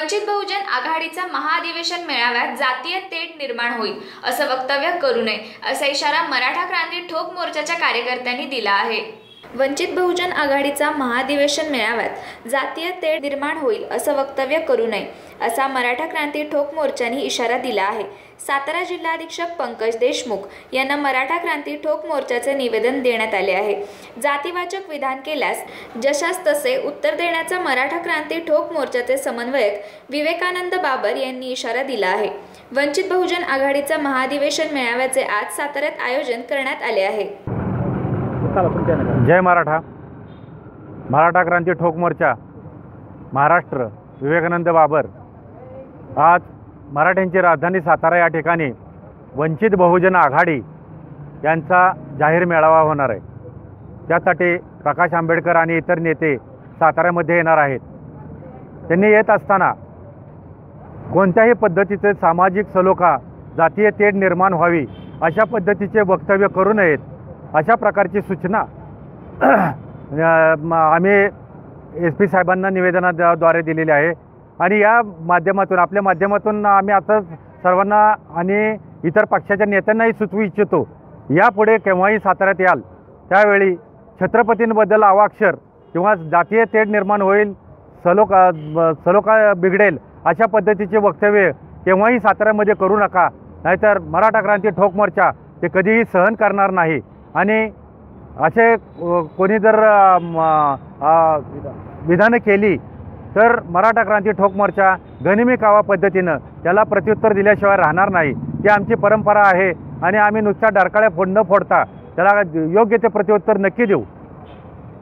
वंचित बहुजन आघाडीचा महाधिवेशन मेळाव्यात जातीय तेट निर्माण होईल असं वक्तव्य करू नये असा इशारा मराठा क्रांती ठोक मोर्चाच्या कार्यकर्त्यांनी दिला आहे. वंचित बहुजन आघाडीचा महाधिवेशन मेळाव्यात जातीय तेढ निर्माण होईल असं वक्तव्य करू नये असा मराठा क्रांती ठोक मोर्चाने इशारा दिला आहे. सातारा जिल्हाधीक्षक पंकज देशमुख यांना मराठा क्रांती ठोक मोर्चाचे निवेदन देण्यात आले आहे. जातीवाचक विधान केल्यास जशास तसे उत्तर देण्याचा मराठा क्रांती ठोक मोर्चाचे समन्वयक विवेकानंद बाबर यांनी इशारा दिला आहे. वंचित बहुजन आघाडीचा महाधिवेशन मेळाव्याचे आज साताऱ्यात आयोजन करण्यात आले आहे. जय मराठा. मराठा क्रांती ठोक मोर्चा महाराष्ट्र विवेकानंद बाबर. आज मराठ्यांची राजधानी सातारा या ठिकाणी वंचित बहुजन आघाडी यांचा जाहीर मेळावा होणार आहे. त्यासाठी प्रकाश आंबेडकर आणि इतर नेते साताऱ्यामध्ये येणार आहेत. त्यांनी येत असताना कोणत्याही पद्धतीचे सामाजिक सलोखा जातीय तेढ निर्माण व्हावी अशा पद्धतीचे वक्तव्य करू नयेत अशा प्रकारची सूचना आम्ही एस पी साहेबांना निवेदनाद्वारे दिलेली आहे. आणि या माध्यमातून आपल्या माध्यमातून आम्ही आता सर्वांना आणि इतर पक्षाच्या नेत्यांनाही सुचवू इच्छितो यापुढे केव्हाही साताऱ्यात याल. त्यावेळी छत्रपतींबद्दल अवाक्षर किंवा जातीय तेढ निर्माण होईल सलोका ब- सलोखा बिघडेल अशा पद्धतीचे वक्तव्य केव्हाही साताऱ्यामध्ये करू नका. नाहीतर मराठा क्रांती ठोक मोर्चा ते कधीही सहन करणार नाही. आणि असे कोणी जर विधानं केली तर मराठा क्रांती ठोक मोर्चा गनिमी कावा पद्धतीनं त्याला प्रत्युत्तर दिल्याशिवाय राहणार नाही. ती आमची परंपरा आहे आणि आम्ही नुसत्या डरकाळ्या फोड न फोडता त्याला योग्य ते प्रत्युत्तर नक्की देऊ.